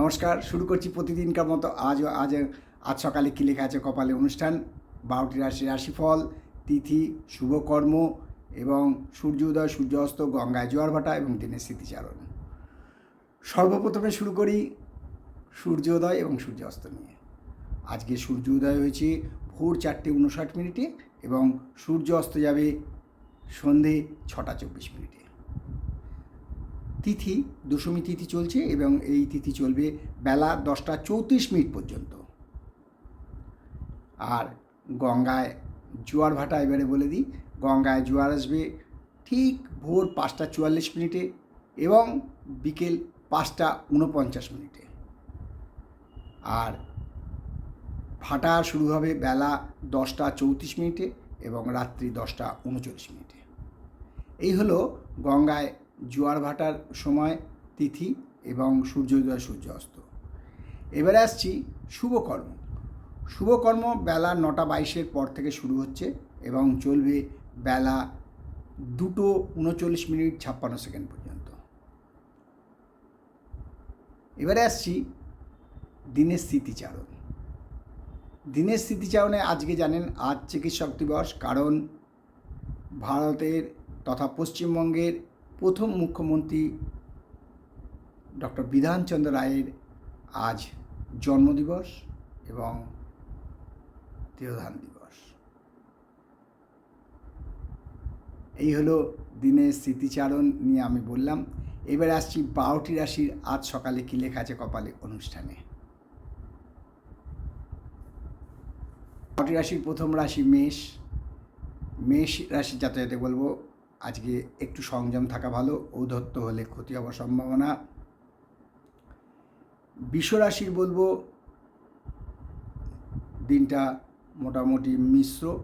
নমস্কার, শুরু করছি প্রতিদিনকার মতো আজ আজ আজ সকালে কী লেখা আছে কপালে অনুষ্ঠান। বারোটি রাশি, রাশিফল, তিথি শুভকর্ম এবং সূর্যোদয় সূর্যাস্ত, গঙ্গায় জোয়ার ভাটা এবং দিনের স্মৃতিচারণ। সর্বপ্রথমে শুরু করি সূর্যোদয় এবং সূর্যাস্ত নিয়ে। আজকে সূর্যোদয় হয়েছে ভোর চারটে উনষাট মিনিটে এবং সূর্য অস্ত যাবে সন্ধে ছটা চব্বিশ মিনিটে। তিথি, দশমী তিথি চলছে এবং এই তিথি চলবে বেলা দশটা চৌত্রিশ মিনিট পর্যন্ত। আর গঙ্গায় জোয়ার ভাটা এবারে বলে দিই, গঙ্গায় জোয়ার আসবে ঠিক ভোর পাঁচটা চুয়াল্লিশ মিনিটে এবং বিকেল পাঁচটা উনপঞ্চাশ মিনিটে। আর ভাটা শুরু হবে বেলা দশটা চৌত্রিশ মিনিটে এবং রাত্রি দশটা উনচল্লিশ মিনিটে। এই হলো গঙ্গায় জোয়ার ভাটার সময় তিথি এবং সূর্যোদয় সূর্য অস্ত এবারে আসছি শুভকর্ম। শুভকর্ম বেলা নটা বাইশের পর থেকে শুরু হচ্ছে এবং চলবে বেলা দুটো উনচল্লিশ মিনিট ছাপ্পান্ন সেকেন্ড পর্যন্ত। এবারে আসছি দিনের স্মৃতিচারণ। দিনের স্মৃতিচারণে আজকে জানেন আজ চিকিৎসক দিবস কারণ ভারতের তথা পশ্চিমবঙ্গের প্রথম মুখ্যমন্ত্রী ডক্টর বিধানচন্দ্র রায়ের আজ জন্মদিবস এবং দেহদান দিবস। এই হলো দিনের স্মৃতিচারণ নিয়ে আমি বললাম। এবার আসছি বারোটি রাশির আজ সকালে কী লেখা আছে কপালে অনুষ্ঠানে। বারোটি রাশির প্রথম রাশি মেষ। মেষ রাশির যাতায়াতে বলব আজকে একটু সংযম থাকা ভালো। ঔদ্ধত্য হলে ক্ষতি হওয়ার সম্ভাবনা। বিশ্বরাশির বলব, দিনটা মোটামুটি মিশ্র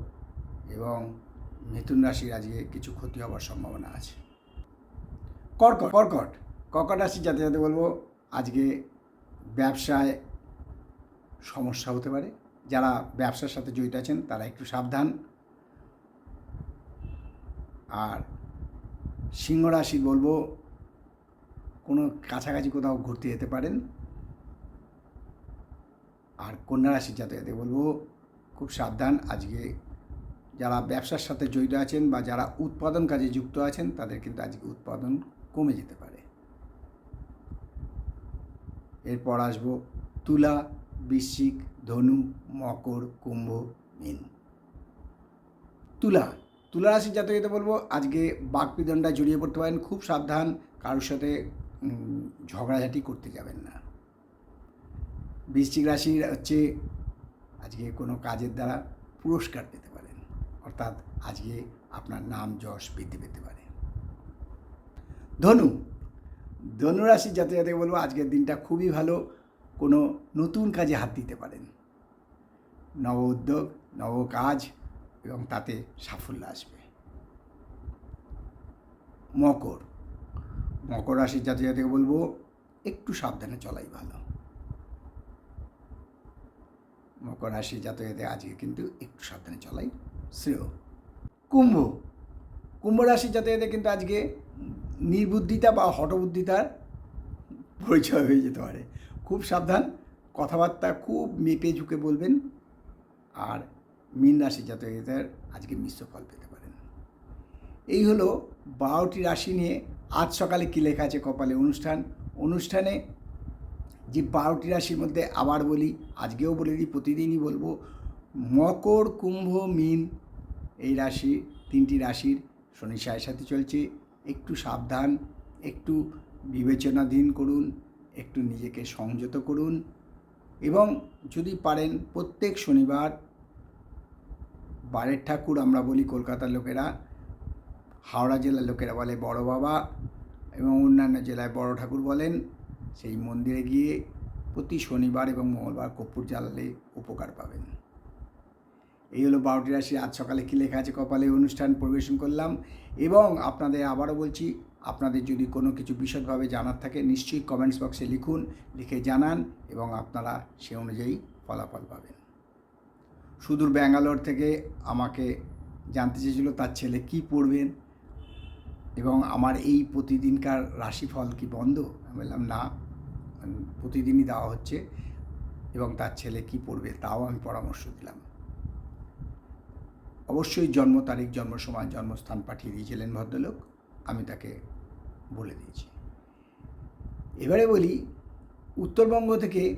এবং মিথুন রাশির আজকে কিছু ক্ষতি হওয়ার সম্ভাবনা আছে। কর্কট কর্কট কর্কট রাশি যাতে যাতে বলব, আজকে ব্যবসায় সমস্যা হতে পারে। যারা ব্যবসার সাথে জড়িত আছেন, তারা একটু সাবধান। আর সিংহ রাশি বলব, কোনো কাছাকাছি কোথাও ঘুরতে যেতে পারেন। আর কন্যা রাশির যাতে বলব, খুব সাবধান। আজকে যারা ব্যবসার সাথে জড়িত আছেন বা যারা উৎপাদন কাজে যুক্ত আছেন, তাদের কিন্তু আজকে উৎপাদন কমে যেতে পারে। এরপর আসব, তুলা, বৃশ্চিক, ধনু, মকর, কুম্ভ, মীন। তুলা তুলা রাশির জাতককে বলব, আজকে বাকবিদণ্ডায় জড়িয়ে পড়তে পারেন, খুব সাবধান, কারোর সাথে ঝগড়াঝাটি করতে যাবেন না। বৃশ্চিক রাশির হচ্ছে, আজকে কোনো কাজের দ্বারা পুরস্কার পেতে পারেন, অর্থাৎ আজকে আপনার নাম যশ বৃদ্ধি পেতে পারে। ধনু ধনু রাশির যাতে যাতে বলব, আজকের দিনটা খুবই ভালো, কোনো নতুন কাজে হাত দিতে পারেন। নব উদ্যোগ, নব কাজ এবং তাতে সাফল্য আসবে। মকর। মকর রাশির জাতি জাতিকে বলব, একটু সাবধানে চলাই ভালো। মকর রাশির জাতকে আজকে কিন্তু একটু সাবধানে চলাই শ্রেয়। কুম্ভ। কুম্ভ রাশির জাতকে কিন্তু আজকে নির্বুদ্ধিতা বা হটবুদ্ধিতার পরিচয় হয়ে যেতে পারে। খুব সাবধান, কথাবার্তা খুব মেপে ঝুঁকে বলবেন। আর মীন রাশি জাতকদের আজকে মিশ্র ফল পেতে পারেন। এই হলো বারোটি রাশি নিয়ে আজ সকালে কী লেখা আছে কপালে অনুষ্ঠান। অনুষ্ঠানে যে বারোটি রাশির মধ্যে আবার বলি, আজকেও বলে দিই, প্রতিদিনই বলব, মকর, কুম্ভ, মীন এই রাশি, তিনটি রাশির শনি সায়ের সাথে চলছে। একটু সাবধান, একটু বিবেচনাধীন করুন, একটু নিজেকে সংযত করুন এবং যদি পারেন প্রত্যেক শনিবার বারের ঠাকুর আমরা বলি কলকাতার লোকেরা, হাওড়া জেলার লোকেরা বলে বড় বাবা এবং অন্যান্য জেলায় বড় ঠাকুর বলেন। সেই মন্দিরে গিয়ে প্রতি শনিবার এবং মঙ্গলবার কর্পূর জ্বালালে উপকার পাবেন। এই হলো বারোটি রাশি। আজ সকালে কী লেখা আছে কপালে? অনুষ্ঠান পরিবেশন করলাম এবং আপনাদের আবারও বলছি, আপনাদের যদি কোনো কিছু বিশদভাবে জানার থাকে নিশ্চয়ই কমেন্টস বক্সে লিখুন, লিখে জানান এবং আপনারা সে অনুযায়ী ফলাফল পাবেন। সুদূর ব্যাঙ্গালোর থেকে আমাকে জানতে চেয়েছিল তার ছেলে কি পড়বেন? এবং আমার এই প্রতিদিনকার রাশিফল কি বন্ধ? আমি বললাম, না প্রতিদিনই দেওয়া হচ্ছে এবং তার ছেলে কি পড়বে তাও আমি পরামর্শ দিলাম। অবশ্যই জন্ম তারিখ, জন্ম সময়, জন্মস্থান পাঠিয়ে দিয়েছিলেন ভদ্রলোক। আমি তাকে বলে দিয়েছি। এবারে বলি, উত্তরবঙ্গ থেকে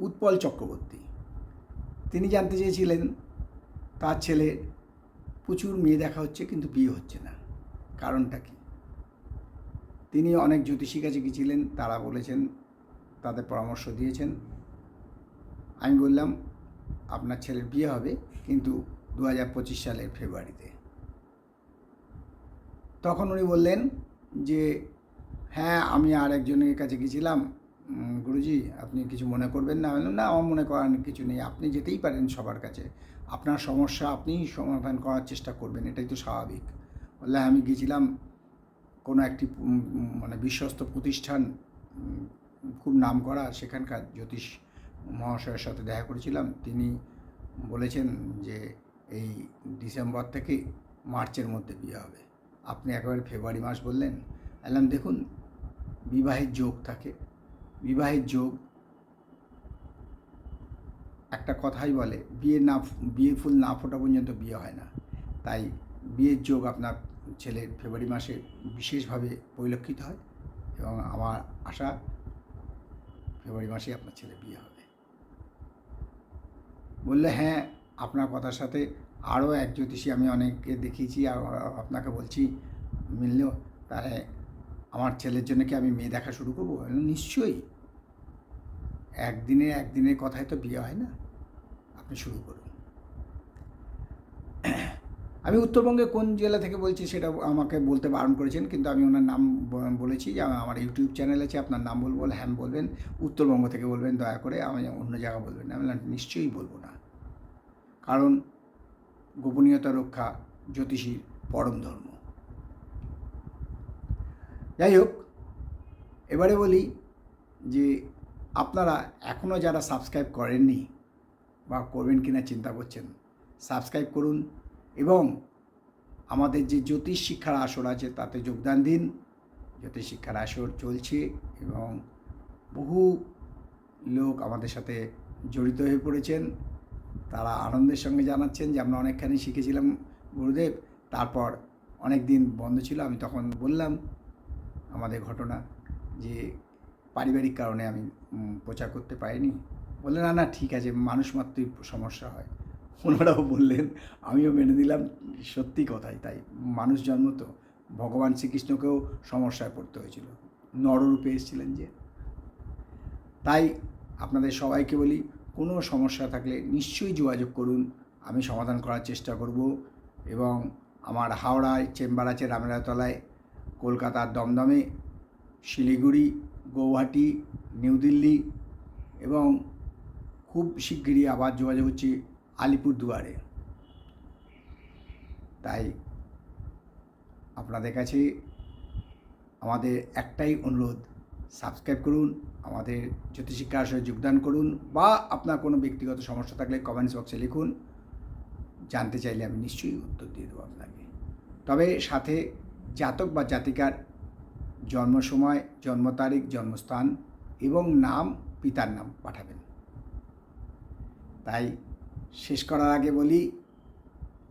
উৎপল চক্রবর্তী। তিনি জানতে চেয়েছিলেন, তার ছেলে, প্রচুর মেয়ে দেখা হচ্ছে কিন্তু বিয়ে হচ্ছে না। কারণটা কি? তিনি অনেক জ্যোতিষী কাছে গিয়েছিলেন, তারা বলেছেন, তাদের পরামর্শ দিয়েছেন। আমি বললাম, আপনার ছেলের বিয়ে হবে কিন্তু দু হাজার পঁচিশ সালের ফেব্রুয়ারিতে। তখন উনি বললেন যে হ্যাঁ আমি আর একজনের কাছে গেছিলাম গুরুজি আপনি কিছু মনে করবেন না? বললাম, না আমার মনে করার কিছু নেই। আপনি যেতেই পারেন সবার কাছে। আপনার সমস্যা আপনিই সমাধান করার চেষ্টা করবেন এটাই তো স্বাভাবিক। বললে আমি গেছিলাম কোনো একটি মানে বিশ্বস্ত প্রতিষ্ঠান খুব নাম করা সেখানকার জ্যোতিষ মহাশয়ের সাথে দেখা করেছিলাম। তিনি বলেছেন যে এই ডিসেম্বর থেকে মার্চের মধ্যে বিয়ে হবে। আপনি একেবারে ফেব্রুয়ারি মাস বললেন? বললাম দেখুন বিবাহের যোগ থাকে। বিবাহের যোগ। একটা কথাই বলে বিয়ে না বিয়ে ফুল না ফোটা পর্যন্ত বিয়ে হয় না। তাই বিয়ের যোগ আপনার ছেলের ফেব্রুয়ারি মাসে বিশেষভাবে পরিলক্ষিত হয় এবং আমার আশা ফেব্রুয়ারি মাসে আপনার ছেলে বিয়ে হবে। বললে হ্যাঁ আপনার কথার সাথে আরও এক জ্যোতিষী আমি অনেককে দেখিয়েছি, আর আপনাকে বলছি, মিললেও তাহলে আমার ছেলের জন্য কি আমি মেয়ে দেখা শুরু করব? নিশ্চয়ই। একদিনে একদিনের কথায় তো বিয়ে হয় না। আপনি শুরু করুন। আমি উত্তরবঙ্গে কোন জেলা থেকে বলছি সেটা আমাকে বলতে বারণ করেছেন, কিন্তু আমি ওনার নাম বলেছি। যে আমার ইউটিউব চ্যানেল আছে, আপনার নাম বলব বলে হ্যাঁ বলবেন, উত্তরবঙ্গ থেকে বলবেন, দয়া করে আমি অন্য জায়গা বলবেন আমি নিশ্চয়ই বলব না। কারণ গোপনীয়তা রক্ষা জ্যোতিষীর পরম ধর্ম। যাই হোক, এবারে বলি যে আপনারা এখনও যারা সাবস্ক্রাইব করেননি বা করবেন কিনা চিন্তা করছেন, সাবস্ক্রাইব করুন এবং আমাদের যে জ্যোতিষ শিক্ষার আসর আছে তাতে যোগদান দিন। জ্যোতিষ শিক্ষার আসর চলছে এবং বহু লোক আমাদের সাথে জড়িত হয়ে পড়েছেন। তারা আনন্দের সঙ্গে জানাচ্ছেন যে আমরা অনেকখানি শিখেছিলাম গুরুদেব, তারপর অনেক দিন বন্ধ ছিল, আমি তখন বললাম আমাদের ঘটনা যে পারিবারিক কারণে আমি প্রচার করতে পারিনি। বললেন, না না, ঠিক আছে, মানুষ মাত্রই সমস্যা হয়। ওনারাও বললেন, আমিও মেনে নিলাম, সত্যি কথাই তাই। মানুষ জন্ম তো, ভগবান শ্রীকৃষ্ণকেও সমস্যায় পড়তে হয়েছিল। নররূপে এসেছিলেন যে। তাই আপনাদের সবাইকে বলি, কোনো সমস্যা থাকলে নিশ্চয়ই যোগাযোগ করুন। আমি সমাধান করার চেষ্টা করব এবং আমার হাওড়ায়, চেম্বার আছে রামেরাতলায় কলকাতার দমদমে, শিলিগুড়ি, গৌহাটি, নিউ দিল্লি এবং খুব শিগগিরই আবার যোগাযোগ হচ্ছে আলিপুরদুয়ারে। তাই আপনাদের কাছে আমাদের একটাই অনুরোধ, সাবস্ক্রাইব করুন, আমাদের জ্যোতিষিক্ষার আসরে যোগদান করুন বা আপনার কোনো ব্যক্তিগত সমস্যা থাকলে কমেন্টস বক্সে লিখুন। জানতে চাইলে আমি নিশ্চয়ই উত্তর দিয়ে দেবো আপনাকে। তবে সাথে জাতক বা জাতিকার জন্ম সময় জন্ম তারিখ জন্মস্থান এবং নাম পিতার নাম পাঠাবেন। তাই শেষ করার আগে বলি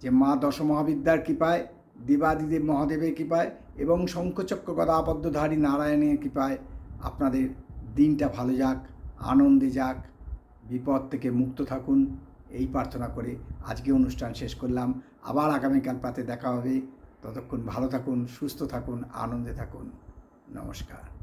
যে মা দশমহাবিদ্যার কৃপায়, দেবাদিদেব মহাদেবের কৃপায় এবং শঙ্খচক্র গদাপদ্মধারী নারায়ণের কৃপায় আপনাদের দিনটা ভালো যাক, আনন্দে যাক, বিপদ থেকে মুক্ত থাকুন, এই প্রার্থনা করে আজকে অনুষ্ঠান শেষ করলাম। আবার আগামীকাল প্রাতে দেখা হবে। ততক্ষণ ভালো থাকুন সুস্থ থাকুন আনন্দে থাকুন। নমস্কার।